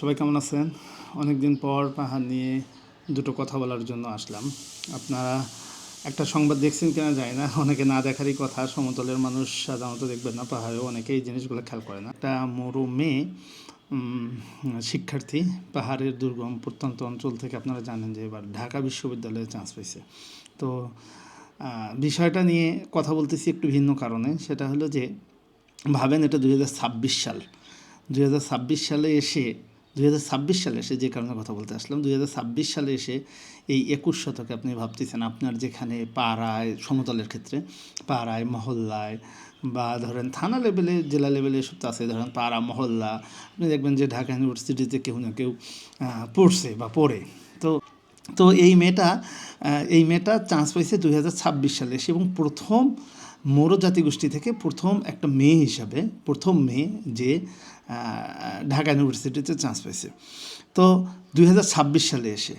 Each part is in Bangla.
সবাই কেমন আছেন? অনেক দিন পর পাহাড় নিয়ে দুটো কথা বলার জন্য আসলাম। আপনারা একটা সংবাদ দেখছেন কিনা যায় না। অনেকে না দেখারই কথা, সমতলের মানুষ সাধারণত দেখবেন না, পাহাড়েও অনেকে এই জিনিসগুলো খেয়াল করে না। একটা মরু মেয়ে শিক্ষার্থী, পাহাড়ের দুর্গম প্রত্যন্ত অঞ্চল থেকে আপনারা জানেন যে এবার ঢাকা বিশ্ববিদ্যালয়ে চান্স পেয়েছে তো বিষয়টা নিয়ে কথা বলতেছি একটু ভিন্ন কারণে। সেটা হলো যে, ভাবেন এটা দুই হাজার ছাব্বিশ সাল। দুই হাজার ছাব্বিশ সালে এসে দুই সালে এসে যে কারণে কথা বলতে আসলাম, দুই সালে এসে এই একুশ শতকে আপনি ভাবতেছেন আপনার যেখানে পাড়ায়, সমতলের ক্ষেত্রে, পাড়ায়, মহল্লায় বা ধরেন থানা লেভেলে জেলা লেভেলে এসব তো আছে, ধরেন পাড়া, মহল্লা, আপনি দেখবেন যে ঢাকা ইউনিভার্সিটিতে কেউ না কেউ পড়ছে বা পড়ে। তো তো এই মেয়েটা এই মেয়েটা চান্স পাইছে দুই হাজার ছাব্বিশ সালে এসে এবং প্রথম মৌর জাতিগোষ্ঠী থেকে প্রথম একটা মেয়ে হিসাবে, প্রথম মেয়ে যে ঢাকা ইউনিভার্সিটিতে চান্স পেয়েছে। তো দুই হাজার ছাব্বিশ সালে এসে,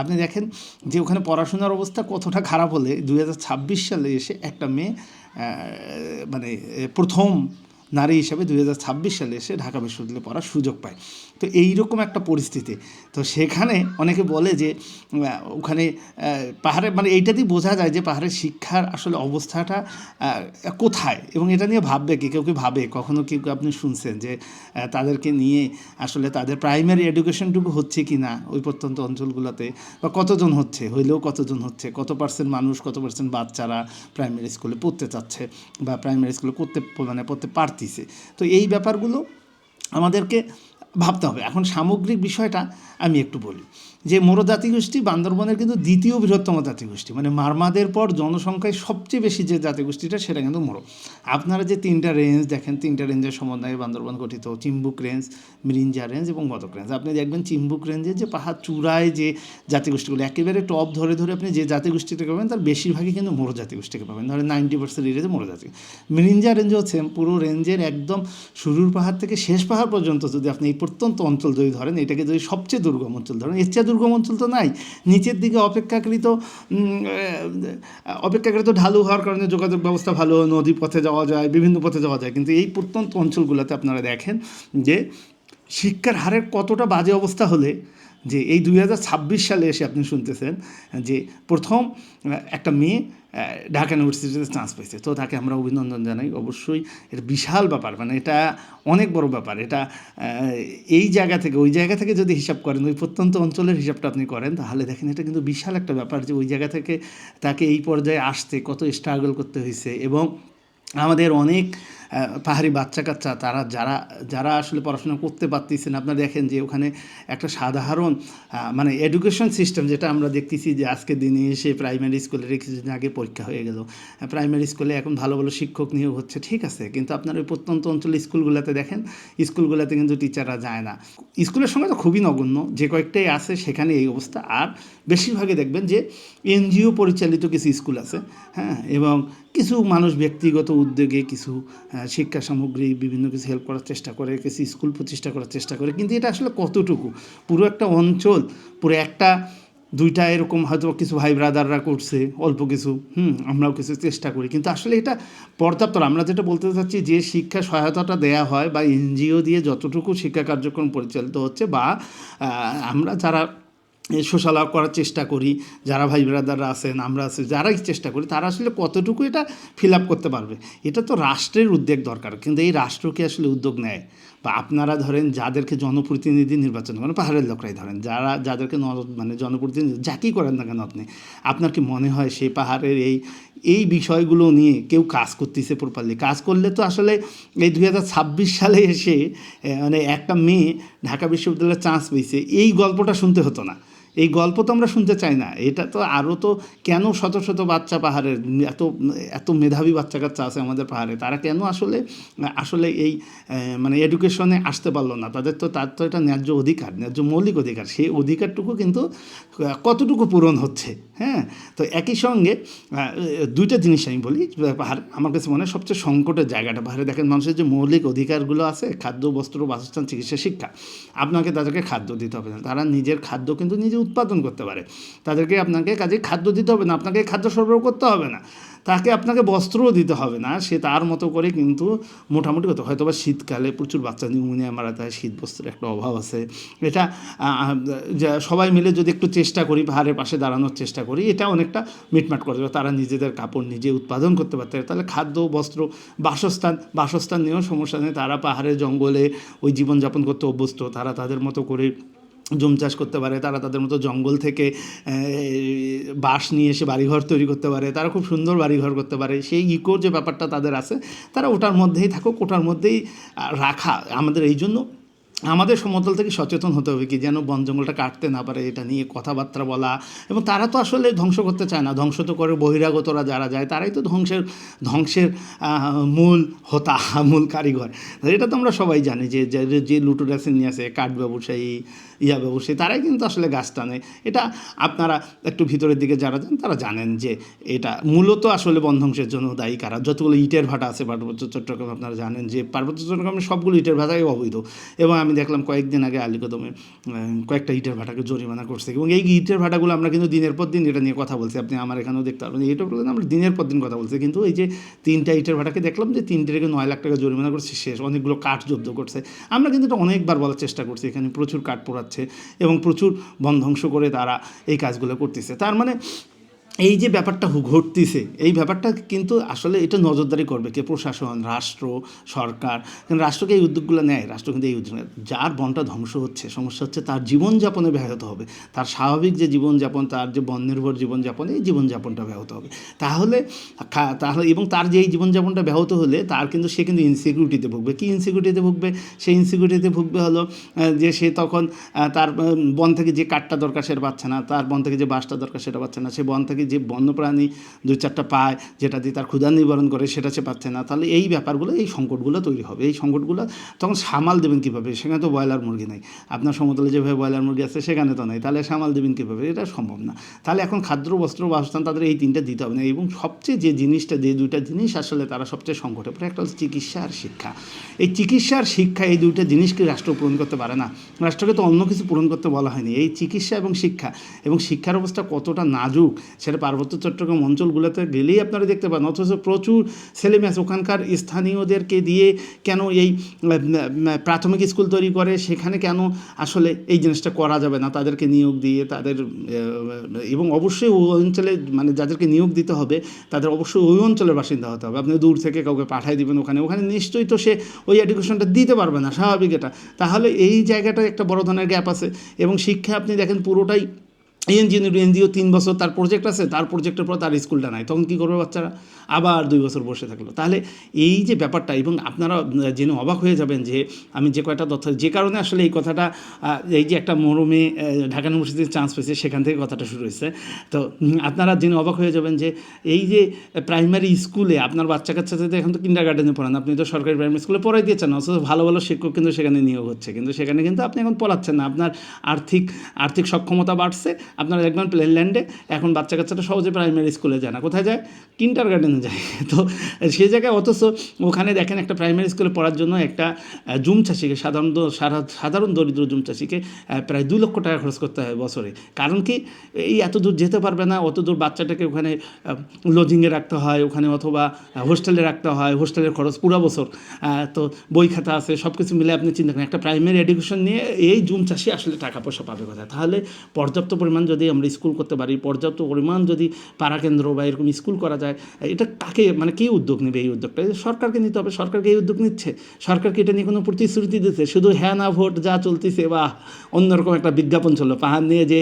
আপনি দেখেন যে ওখানে পড়াশোনার অবস্থা কতটা খারাপ হলে দুই হাজার ছাব্বিশ সালে এসে একটা মেয়ে মানে প্রথম নারী হিসাবে দুই হাজার ছাব্বিশ সালে এসে ঢাকা বিশ্ববিদ্যালয়ে পড়ার সুযোগ পায়। তো এইরকম একটা পরিস্থিতি। তো সেখানে অনেকে বলে যে ওখানে পাহাড়ে মানে এইটাতেই বোঝা যায় যে পাহাড়ের শিক্ষার আসলে অবস্থাটা কোথায়? এবং এটা নিয়ে ভাববে কি? কেউ কি ভাবে? কখনো কেউ আপনি শুনছেন যে তাদেরকে নিয়ে আসলে তাদের প্রাইমারি এডুকেশনটুকু হচ্ছে কি না ওই প্রত্যন্ত অঞ্চলগুলোতে? বা কতজন হচ্ছে? হইলেও কতজন হচ্ছে? কত পার্সেন্ট মানুষ, কত পার্সেন্ট বাচ্চারা প্রাইমারি স্কুলে পড়তে চাচ্ছে? বা প্রাইমারি স্কুলে করতে মানে পড়তে পারতিছে। তো এই ব্যাপারগুলো আমাদেরকে ভাবতে হবে। এখন সামগ্রিক বিষয়টা আমি একটু বলি। যে মোরো জাতিগোষ্ঠী বান্দরবনের কিন্তু দ্বিতীয় বৃহত্তম জাতিগোষ্ঠী। মানে মারমাদের পর জনসংখ্যায় সবচেয়ে বেশি যে জাতিগোষ্ঠীটা, সেটা কিন্তু মোরো। আপনারা যে তিনটা রেঞ্জ দেখেন, তিনটা রেঞ্জের সমন্বয়ে বান্দরবন গঠিত। চিম্বুক রেঞ্জ মিরিঞ্জা রেঞ্জ এবং বদক রেঞ্জ আপনি দেখবেন চিম্বুক রেঞ্জের যে পাহাড় চূড়ায় যে জাতিগোষ্ঠীগুলো, একেবারে টপ ধরে ধরে আপনি যে জাতিগোষ্ঠীটাকে পাবেন, তার বেশিরভাগই কিন্তু মোরো জাতিগোষ্ঠীকে পাবেন। ধরেন নাইনটি পার্সেন্ট এরিয়াতে মোরো জাতি। মিরিঞ্জা রেঞ্জ হচ্ছে পুরো রেঞ্জের একদম শুরুর পাহাড় থেকে শেষ পাহাড় পর্যন্ত যদি আপনি এই প্রত্যন্ত অঞ্চল যদি ধরেন, এটাকে যদি সবচেয়ে দুর্গম অঞ্চল ধরেন, এর চেয়ে দুর্গম অঞ্চল তো নাই, নিচের দিকে অপেক্ষাকৃত অপেক্ষাকৃত ঢালু হওয়ার কারণে যোগাযোগ ব্যবস্থা ভালো, নদী পথে যাওয়া যায়, বিভিন্ন পথে যাওয়া যায়। কিন্তু এই প্রত্যন্ত অঞ্চলগুলোতে আপনারা দেখেন যে শিক্ষার হারের কতটা বাজে অবস্থা হলে যে এই দুই হাজার ছাব্বিশ সালে এসে আপনি শুনতেছেন যে প্রথম একটা মেয়ে ঢাকা ইউনিভার্সিটিতে চান্স পেয়েছে তো তাকে আমরা অভিনন্দন জানাই। অবশ্যই এটা বিশাল ব্যাপার। মানে এটা অনেক বড় ব্যাপার। এটা এই জায়গা থেকে, ওই জায়গা থেকে যদি হিসাব করেন, ওই প্রত্যন্ত অঞ্চলের হিসাবটা আপনি করেন, তাহলে দেখেন এটা কিন্তু বিশাল একটা ব্যাপার যে ওই জায়গা থেকে তাকে এই পর্যায়ে আসতে, কত স্ট্রাগল করতে হয়েছে এবং আমাদের অনেক পাহাড়ি বাচ্চা কাচ্চা তারা যারা যারা আসলে পড়াশোনা করতে পারতেছেন, আপনারা দেখেন যে ওখানে একটা সাধারণ মানে এডুকেশন সিস্টেম যেটা আমরা দেখতেছি যে আজকের দিনে এসে প্রাইমারি স্কুলের কিছুদিন আগে পরীক্ষা হয়ে গেল। প্রাইমারি স্কুলে এখন ভালো ভালো শিক্ষক নিয়োগ হচ্ছে, ঠিক আছে। কিন্তু আপনার ওই প্রত্যন্ত অঞ্চল স্কুলগুলোতে দেখেন স্কুলগুলোতে কিন্তু টিচাররা যায় না। স্কুলের সঙ্গে তো খুবই নগণ্য, যে কয়েকটাই আছে সেখানে এই অবস্থা। আর বেশিরভাগই দেখবেন যে এনজিও পরিচালিত কিছু স্কুল আছে হ্যাঁ? এবং কিছু মানুষ ব্যক্তিগত উদ্যোগে কিছু শিক্ষা সামগ্রী, বিভিন্ন কিছু হেল্প করার চেষ্টা করে, কিছু স্কুল প্রতিষ্ঠা করার চেষ্টা করে, কিন্তু এটা আসলে কতটুকু? পুরো একটা অঞ্চল, পুরো একটা, দুইটা এরকম হয়তো কিছু ভাই ব্রাদাররা করছে, অল্প কিছু, হুম, আমরাও কিছু চেষ্টা করি। কিন্তু আসলে এটা পর্যাপ্ত আমরা যেটা বলতে চাচ্ছি যে শিক্ষা সহায়তাটা দেয়া হয় বা এনজিও দিয়ে যতটুকু শিক্ষা কার্যক্রম পরিচালিত হচ্ছে বা আমরা যারা সোশ্যাল করার চেষ্টা করি, যারা ভাই ব্রাদাররা আছেন, আমরা আছি, যারাই চেষ্টা করি, তারা আসলে কতটুকু এটা ফিল আপ করতে পারবে? এটা তো রাষ্ট্রের উদ্যোগ দরকার, কিন্তু এই রাষ্ট্রকে আসলে উদ্যোগ নেয়? বা আপনারা ধরেন যাদেরকে জনপ্রতিনিধি নির্বাচন করেন, পাহাড়ের লোকরাই ধরেন, যারা, যাদেরকে মানে জনপ্রতিনিধি, যাকেই করেন না কেন আপনি, আপনার কি মনে হয় সেই পাহাড়ের এই এই বিষয়গুলো নিয়ে কেউ কাজ করতেছে প্রপারলি কাজ করলে তো আসলে এই দুই হাজার ছাব্বিশ সালে এসে মানে একটা মেয়ে ঢাকা বিশ্ববিদ্যালয়ে চান্স পেয়েছে, এই গল্পটা শুনতে হতো না। এই গল্প তো আমরা শুনতে চাই না। এটা তো আরও তো কেন শত শত বাচ্চা পাহাড়ের, এত এত মেধাবী বাচ্চা কাচ্চা আছে আমাদের পাহাড়ে? তারা কেন আসলে আসলে এই মানে এডুকেশনে আসতে পারল না? তাদের তো, তার তো এটা ন্যায্য অধিকার, ন্যায্য মৌলিক অধিকার। সেই অধিকারটুকু কিন্তু কতটুকু পূরণ হচ্ছে? হ্যাঁ? তো একই সঙ্গে দুইটা জিনিস আমি বলি, পাহাড়, আমার কাছে মনে হয় সবচেয়ে সংকটের জায়গাটা। পাহাড়ে দেখেন মানুষের যে মৌলিক অধিকারগুলো আছে, খাদ্য, বস্ত্র, বাসস্থান, চিকিৎসা, শিক্ষা, আপনাকে তাদেরকে খাদ্য দিতে হবে না। তারা নিজের খাদ্য কিন্তু নিজে উৎপাদন করতে পারে। তাদেরকে আপনাকে কাজে খাদ্য দিতে হবে না, আপনাকে খাদ্য সরবরাহ করতে হবে না। তাকে আপনাকে বস্ত্রও দিতে হবে না, সে তার মতো করে কিন্তু মোটামুটি হতো হয়তো বা শীতকালে প্রচুর বাচ্চা নিউমোনিয়া মারা যায়, শীত বস্ত্রের একটা অভাব আছে। এটা সবাই মিলে যদি একটু চেষ্টা করি, পাহাড়ের পাশে দাঁড়ানোর চেষ্টা করি, এটা অনেকটা মিটমাট করে দেবে। তারা নিজেদের কাপড় নিজে উৎপাদন করতে পারতে পারে। তাহলে খাদ্য, বস্ত্র, বাসস্থান বাসস্থান নিয়েও সমস্যা নেই। তারা পাহাড়ে জঙ্গলে ওই জীবনযাপন করতে অভ্যস্ত। তারা তাদের মতো করে জুম চাষ করতে পারে, তারা তাদের মতো জঙ্গল থেকে বাঁশ নিয়ে এসে বাড়িঘর তৈরি করতে পারে, তারা খুব সুন্দর বাড়িঘর করতে পারে। সেই ইকোর যে ব্যাপারটা তাদের আছে, তারা ওটার মধ্যেই থাকুক, ওটার মধ্যেই রাখা আমাদের এই জন্য আমাদের সমতল থেকে সচেতন হতে হবে কি যেন বন জঙ্গলটা কাটতে না পারে, এটা নিয়ে কথাবার্তা বলা। এবং তারা তো আসলে ধ্বংস করতে চায় না। ধ্বংস তো করে বহিরাগতরা যারা যায়, তারাই তো ধ্বংসের ধ্বংসের মূল হোতা, মূল কারিগর। এটা তো আমরা সবাই জানি যে, যে- লুটুরাসে নিয়ে আসে, কাঠ ব্যবসায়ী, ইয়া ব্যবসায়ী, তারাই কিন্তু আসলে গাছ টানে এটা আপনারা একটু ভিতরের দিকে যারা যান, তারা জানেন যে, এটা মূলত আসলে বন ধ্বংসের জন্য দায়ী কারা। যতগুলো ইটের ভাটা আছে, পার্বত্য চট্টগ্রাম আপনারা জানেন যে, পার্বত্য চট্টগ্রামে সবগুলো ইটের ভাটাই অবৈধ। এবং আমি দেখলাম কয়েকদিন আগে আলিকদমে কয়েকটা ইটের ভাটাকে জরিমানা করছে এবং এই ইটের ভাটাগুলো আমরা কিন্তু দিনের পর দিন এটা নিয়ে কথা বলছি। আপনি আমার এখানেও দেখতে পারবেন। এইটা বললেন আমরা দিনের পর দিন কথা বলছি। কিন্তু এই যে তিনটা ইটের ভাটাকে দেখলাম যে তিনটে থেকে নয় লাখ টাকা জরিমানা করছে, শেষ অনেকগুলো কাঠ জব্দ করছে। আমরা কিন্তু এটা অনেকবার বলার চেষ্টা করছি। এখানে প্রচুর কাঠ পোড়াচ্ছে এবং প্রচুর বন ধ্বংস করে তারা এই কাজগুলো করতেছে। তার মানে এই যে ব্যাপারটা ঘটতেছে, এই ব্যাপারটা কিন্তু আসলে এটা নজরদারি করবে কে? প্রশাসন, রাষ্ট্র, সরকার। রাষ্ট্রকে এই উদ্যোগগুলো নেয়, রাষ্ট্র কিন্তু এই উদ্যোগ। যার বনটা ধ্বংস হচ্ছে, সমস্যা হচ্ছে তার জীবনযাপনে ব্যাহত হবে। তার স্বাভাবিক যে জীবনযাপন, তার যে বন নির্ভর জীবনযাপন, এই জীবনযাপনটা ব্যাহত হবে। তাহলে তাহলে এবং তার যে এই জীবনযাপনটা ব্যাহত হলে তার কিন্তু সে কিন্তু ইনসিকিউরিটিতে ভুগবে। কি ইনসিকিউরিটিতে ভুগবে? সেই ইনসিকিউরিটিতে ভুগবে হলো যে সে তখন তার বন থেকে যে কাঠটা দরকার সেটা পাচ্ছে না, তার বন থেকে যে বাঁশটা দরকার সেটা পাচ্ছে না, সে বন থেকে যে বন্যপ্রাণী দু চারটা পায়, যেটা দিয়ে তার ক্ষুধা নিবারণ করে, সেটা সে পাচ্ছে না, তাহলে এই ব্যাপারগুলো, এই সংকটগুলো তৈরি হবে। এই সংকটগুলো তখন সামাল দেবেন কীভাবে? সেখানে তো ব্রয়লার মুরগি নেই। আপনার সমতলে যেভাবে ব্রয়লার মুরগি আছে, সেখানে তো নেই। তাহলে সামাল দেবেন কীভাবে? এটা সম্ভব না। তাহলে এখন খাদ্য, বস্ত্র, বাসস্থান তাদের এই তিনটা দিতে হবে না। এবং সবচেয়ে যে জিনিসটা, যে দুইটা জিনিস আসলে তারা সবচেয়ে সংকটে পড়ে, একটা হচ্ছে চিকিৎসা আর শিক্ষা। এই চিকিৎসা আর শিক্ষা এই দুইটা জিনিসকে রাষ্ট্র পূরণ করতে পারে না। রাষ্ট্রকে তো অন্য কিছু পূরণ করতে বলা হয়নি। এই চিকিৎসা এবং শিক্ষা, এবং শিক্ষার অবস্থা কতটা নাজুক, সেটা পার্বত্য চট্টগ্রাম অঞ্চলগুলোতে গেলেই আপনারা দেখতে পান। অথচ প্রচুর ছেলেমেয়ে ওখানকার স্থানীয়দেরকে দিয়ে কেন এই প্রাথমিক স্কুল তৈরি করে? সেখানে কেন আসলে এই জিনিসটা করা যাবে না? তাদেরকে নিয়োগ দিয়ে তাদের এবং অবশ্যই ওই অঞ্চলে মানে যাদেরকে নিয়োগ দিতে হবে, তাদের অবশ্যই ওই অঞ্চলের বাসিন্দা হতে হবে। আপনি দূর থেকে কাউকে পাঠিয়ে দিবেন ওখানে। ওখানে নিশ্চয়ই তো সে ওই এডুকেশনটা দিতে পারবে না। স্বাভাবিক এটা। তাহলে এই জায়গাটায় একটা বড় ধরনের গ্যাপ আছে। এবং শিক্ষা আপনি দেখেন পুরোটাই ইঞ্জিনিয়ার এনজিও তিন বছর, তার প্রজেক্ট আছে, তার প্রজেক্টের পর তার স্কুলটা নাই। তখন কী করবে বাচ্চারা? আবার দুই বছর বসে থাকল। তাহলে এই যে ব্যাপারটা এবং আপনারা জেনে অবাক হয়ে যাবেন যে আমি যে কয়টা তথ্য, যে কারণে আসলে এই কথাটা এই যে একটা মরমে ঢাকা ইউনিভার্সিটির চান্স পেয়েছে, সেখান থেকে কথাটা শুরু হয়েছে। তো আপনারা জেনে অবাক হয়ে যাবেন যে এই যে প্রাইমারি স্কুলে আপনার বাচ্চা কাচ্চাদের এখন তো কিন্ডার গার্ডেনে পড়ান, আপনি তো সরকারি প্রাইমারি স্কুলে পড়াই দিয়েছেন, অথচ ভালো ভালো শিক্ষক কিন্তু সেখানে নিয়োগ হচ্ছে। কিন্তু সেখানে কিন্তু আপনি এখন পড়াচ্ছেন না, আপনার আর্থিক আর্থিক সক্ষমতা বাড়ছে, আপনারা দেখবেন প্লেন ল্যান্ডে এখন বাচ্চা কাচ্চাটা সহজে প্রাইমারি স্কুলে যায় না। কোথায় যায়? কিন্টার গার্ডেনে যায়। তো সে জায়গায় অথচ ওখানে দেখেন একটা প্রাইমারি স্কুলে পড়ার জন্য একটা জুম চাষিকে, সাধারণত সারা- সাধারণ দরিদ্র জুম চাষিকে প্রায় দু লক্ষ টাকা খরচ করতে হয় বছরে। কারণ কি, এই এত দূর যেতে পারবে না, অত দূর বাচ্চাটাকে ওখানে লজিংয়ে রাখতে হয়, ওখানে অথবা হোস্টেলে রাখতে হয় হোস্টেলের খরচ পুরো বছর তো বই খাতা আছে সব কিছু মিলে আপনি চিন্তা করেন, একটা প্রাইমারি এডুকেশন নিয়ে এই জুম চাষি আসলে টাকা পয়সা পাবে কোথায়? তাহলে পর্যাপ্ত পরিমাণ যদি আমরা স্কুল করতে পারি, পর্যাপ্ত পরিমাণ যদি পাড়া কেন্দ্র বা এরকম স্কুল করা যায় এটা কাকে মানে কে উদ্যোগ নেবে এই উদ্যোগটা? সরকারকে নিতে হবে, সরকারকে এই উদ্যোগ নিচ্ছে। সরকারকে এটা নিয়ে কোনো প্রতিশ্রুতি দিচ্ছে শুধু হ্যাঁ না ভোট যা চলতেছে বা অন্যরকম একটা বিজ্ঞাপন চলল। পাহাড় নিয়ে যে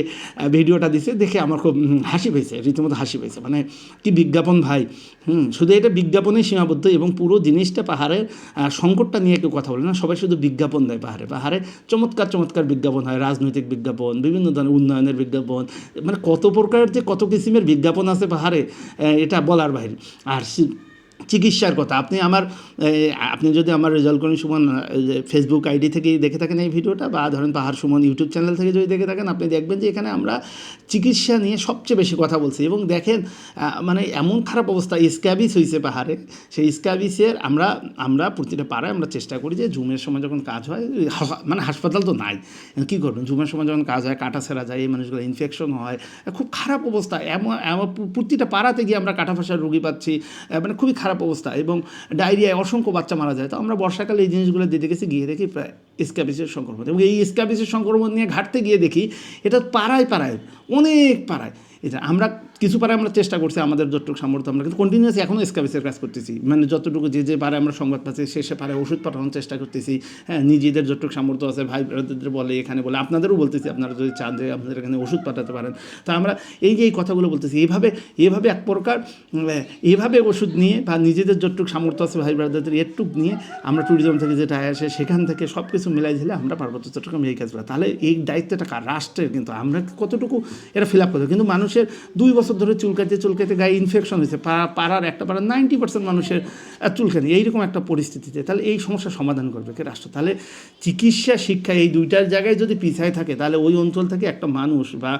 ভিডিওটা দিছে, দেখে আমার খুব হাসি পেয়েছে রীতিমতো হাসি পেয়েছে মানে কি বিজ্ঞাপন ভাই? হুম, শুধু এটা বিজ্ঞাপনেই সীমাবদ্ধ এবং পুরো জিনিসটা পাহাড়ের সংকটটা নিয়ে কেউ কথা বলে না। সবাই শুধু বিজ্ঞাপন দেয় পাহাড়ে। পাহাড়ে চমৎকার চমৎকার বিজ্ঞাপন হয়, রাজনৈতিক বিজ্ঞাপন, বিভিন্ন ধরনের উন্নয়নের বিজ্ঞাপন। মানে কত প্রকারের যে কত কিসিমের বিজ্ঞাপন আছে পাহাড়ে এটা বলার বাইরে। আর সে- চিকিৎসার কথা। আপনি আমার আপনি যদি আমার রেজাল্ট করেন, সুমন ফেসবুক আইডি থেকে দেখে থাকেন এই ভিডিওটা বা ধরেন পাহাড় সুমন ইউটিউব চ্যানেল থেকে যদি দেখে থাকেন, আপনি দেখবেন যে এখানে আমরা চিকিৎসা নিয়ে সবচেয়ে বেশি কথা বলছি। এবং দেখেন মানে এমন খারাপ অবস্থা, স্ক্যাবিস হয়েছে পাহাড়ে। সেই স্ক্যাবিসের আমরা আমরা প্রতিটা পাড়ায় আমরা চেষ্টা করি যে জুমের সময় যখন কাজ হয় মানে হাসপাতাল তো নাই। কী করবেন? জুমের সময় যখন কাজ হয়, কাটা সেরা যায়, এই মানুষগুলো ইনফেকশন হয়। খুব খারাপ অবস্থা। এমন প্রতিটা পাড়াতে গিয়ে আমরা কাটা ফাঁসার রুগী পাচ্ছি। মানে খুবই খারাপ অবস্থা এবং ডায়রিয়ায় অসংখ্য বাচ্চা মারা যায়। তো আমরা বর্ষাকালে এই জিনিসগুলো দিয়ে দেখেছি গিয়ে দেখি প্রায় স্ক্যাবিসের সংক্রমণ। এবং এই স্ক্যাবিসের সংক্রমণ নিয়ে ঘাটতে গিয়ে দেখি এটা পাড়ায় পাড়ায়, অনেক পাড়ায়। এটা আমরা কিছু পারে আমরা চেষ্টা করছি আমাদের যতটুকু সামর্থ্য আমরা কিন্তু কন্টিনিউসলি এখনও স্ক্যাবিসের কাজ করতেছি। মানে যতটুকু যে যে পারে আমরা সংবাদ পাচ্ছি সে সে পারে ওষুধ পাঠানোর চেষ্টা করতেছি। হ্যাঁ নিজেদের যতটুকু সামর্থ্য আছে ভাই ব্রাদারদের বলে এখানে বলে আপনাদেরও বলতেছি আপনারা যদি চান যে আপনাদের এখানে ওষুধ পাঠাতে পারেন। তা আমরা এই যে এই কথাগুলো বলতেছি এইভাবে এভাবে এক প্রকার উম, এইভাবে ওষুধ নিয়ে বা নিজেদের যতটুকু সামর্থ্য আছে ভাই ব্রাদারদের এটুক নিয়ে আমরা ট্যুরিজম থেকে যেটা আসে সেখান থেকে সব কিছু মিলাই দিলে আমরা পার্বত্য চট্টগ্রামে এই কাজ করা তাহলে এই দায়িত্বটা রাষ্ট্রের কিন্তু। আমরা কতটুকু এটা ফিল আপ করতে কিন্তু মানুষের দুই বছর ধরে চুলকাতে চুলকাতে গায়ে ইনফেকশন হয়েছে। পাড়ার একটা পাড়ার নাইনটি পার্সেন্ট মানুষের চুলকানি। এইরকম একটা পরিস্থিতিতে তাহলে এই সমস্যার সমাধান করবে কে রাষ্ট্র? তাহলে চিকিৎসা, শিক্ষা এই দুইটার জায়গায় যদি পিছায় থাকে, তাহলে ওই অঞ্চল থেকে একটা মানুষ বা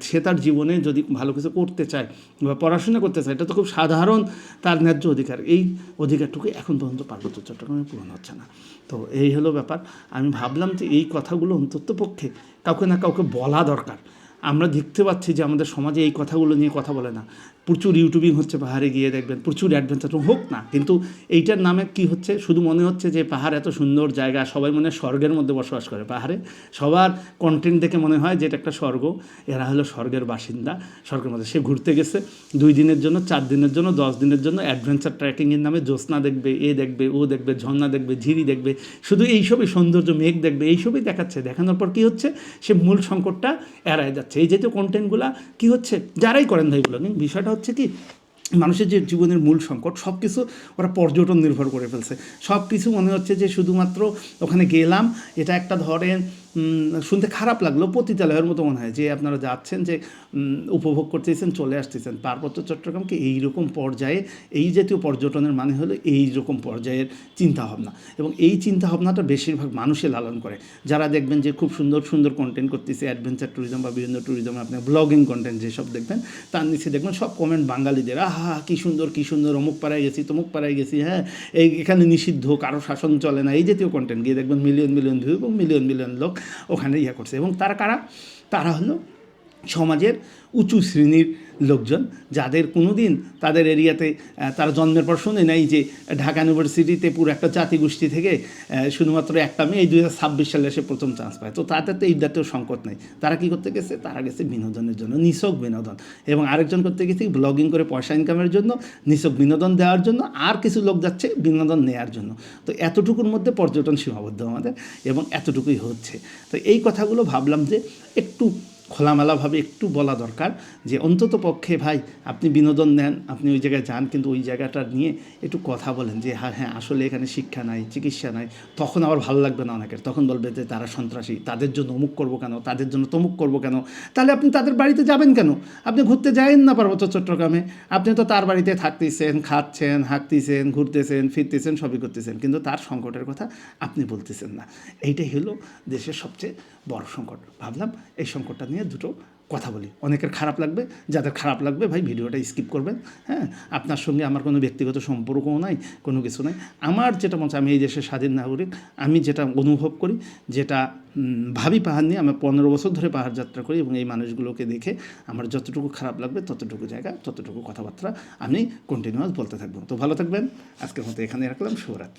সে তার জীবনে যদি ভালো কিছু করতে চায় বা পড়াশোনা করতে চায়, এটা তো খুব সাধারণ তার ন্যায্য অধিকার। এই অধিকারটুকু এখন পর্যন্ত পার্বত্য চট্টগ্রামে পূরণ হচ্ছে না। তো এই হলো ব্যাপার। আমি ভাবলাম যে এই কথাগুলো অন্তত পক্ষে কাউকে না কাউকে বলা দরকার। আমরা দেখতে পাচ্ছি যে আমাদের সমাজে এই কথাগুলো নিয়ে কথা বলে না। প্রচুর ইউটিউবিং হচ্ছে, পাহাড়ে গিয়ে দেখবেন, প্রচুর অ্যাডভেঞ্চার হোক না, কিন্তু এইটার নামে কি হচ্ছে, শুধু মনে হচ্ছে যে পাহাড় এত সুন্দর জায়গা, সবাই মনে স্বর্গের মধ্যে বসবাস করে পাহাড়ে, সবার কন্টেন্ট দেখে মনে হয় যে এটা একটা স্বর্গ, এরা হলো স্বর্গের বাসিন্দা, স্বর্গের মধ্যে, সে ঘুরতে গেছে, দুই দিনের জন্য, চার দিনের জন্য, দশ দিনের জন্য অ্যাডভেঞ্চার ট্রেকিংয়ের নামে জ্যোৎস্না দেখবে, এ দেখবে, ও দেখবে, ঝর্ণা দেখবে, ঝিরি দেখবে, শুধু এইসবই সৌন্দর্য, মেঘ দেখবে, এইসবই দেখাচ্ছে, দেখানোর পর কি হচ্ছে, সে মূল সংকটটা এড়ায় যাচ্ছে। এই জাতীয় কন্টেন্টগুলো কি হচ্ছে, যারাই করেন ভাই, এগুলো, কিন্তু বিষয়টা হচ্ছে কি, মানুষের যে জীবনের মূল সংকট সব কিছু ওরা পর্যটন নির্ভর করে ফেলছে। সব কিছু মনে হচ্ছে যে শুধুমাত্র ওখানে গেলাম, এটা একটা ধরেন শুনতে খারাপ লাগল, পতিতালয়ের মতো মনে হয়, যে আপনারা যাচ্ছেন, যে উপভোগ করতেছেন, চলে আসতেছেন। পার্বত্য চট্টগ্রামকে এইরকম পর্যায়ে, এই জাতীয় পর্যটনের মানে হলো এই রকম পর্যায়ের চিন্তাভাবনা। এবং এই চিন্তাভাবনাটা বেশিরভাগ মানুষই লালন করে। যারা দেখবেন যে, খুব সুন্দর সুন্দর কন্টেন্ট করতেছে অ্যাডভেঞ্চার ট্যুরিজম বা বিভিন্ন ট্যুরিজম আপনার ব্লগিং কন্টেন্ট যেসব দেখবেন, তার নিচে দেখবেন সব কমেন্ট বাঙালিদের, আহা কি সুন্দর, কী সুন্দর, অমুক পাড়ায় গেছি, তমুক পাড়ায় গেছি হ্যাঁ এই এখানে নিষিদ্ধ, কারও শাসন চলে না। এই জাতীয় কন্টেন্ট গিয়ে দেখবেন মিলিয়ন মিলিয়ন ভিউ এবং মিলিয়ন মিলিয়ন লোক ওখানে ইয়ে করছে। এবং তারা কারা? তারা হলো সমাজের উঁচু শ্রেণির লোকজন যাদের কোনো দিন তাদের এরিয়াতে তারা জন্মের পর শুনে নাই যে ঢাকা ইউনিভার্সিটিতে পুরো একটা জাতিগোষ্ঠী থেকে শুধুমাত্র একটা মেয়ে এই দুই হাজার ছাব্বিশ সালে এসে প্রথম চান্স পায়। তো তাদের তো এই জাতীয় সংকট নেই। তারা কি করতে গেছে? তারা গেছে বিনোদনের জন্য, নিছক বিনোদন। এবং আরেকজন করতে গেছে ব্লগিং করে পয়সা ইনকামের জন্য, নিছক বিনোদন দেওয়ার জন্য, আর কিছু লোক যাচ্ছে বিনোদন নেয়ার জন্য। তো এতটুকুর মধ্যে পর্যটন সীমাবদ্ধ আমাদের, এবং এতটুকুই হচ্ছে। তো এই কথাগুলো ভাবলাম যে একটু খোলামেলাভাবে একটু বলা দরকার যে অন্তত পক্ষে ভাই আপনি বিনোদন নেন, আপনি ওই জায়গায় যান, কিন্তু ওই জায়গাটা নিয়ে একটু কথা বলেন যে হ্যাঁ হ্যাঁ আসলে এখানে শিক্ষা নাই, চিকিৎসা নাই। তখন আবার ভালো লাগবে না অনেকের। তখন বলবে যে তারা সন্ত্রাসী, তাদের জন্য অমুক করব কেন, তাদের জন্য তমুক করব কেন? তাহলে আপনি তাদের বাড়িতে যাবেন কেন? আপনি ঘুরতে যায়েন না পার্বত্য চট্টগ্রামে। আপনি তো তার বাড়িতে থাকতেছেন, খাচ্ছেন হাঁকতেছেন ঘুরতেছেন, ফিরতেছেন, সবই করতেছেন। কিন্তু তার সংকটের কথা আপনি বলতেছেন না। এইটাই হলো দেশের সবচেয়ে বড় সংকট। ভাবলাম এই সংকটটা নিয়ে দুটো কথা বলি। অনেকের খারাপ লাগবে, যাদের খারাপ লাগবে, ভাই ভিডিওটা স্কিপ করবেন হ্যাঁ? আপনার সঙ্গে আমার কোনো ব্যক্তিগত সম্পর্কও নাই, কোনো কিছু নাই। আমার যেটা মনে আমি এই দেশের স্বাধীন নাগরিক, আমি যেটা অনুভব করি, যেটা ভাবি পাহাড় নিয়ে, আমি পনেরো বছর ধরে পাহাড় যাত্রা করি এবং এই মানুষগুলোকে দেখে আমার যতটুকু খারাপ লাগবে, ততটুকু জায়গা, ততটুকু কথাবার্তা আমি কন্টিনিউয়াস বলতে থাকব। তো ভালো থাকবেন, আজকের মতো এখানে রাখলাম, শুভরাত্রি।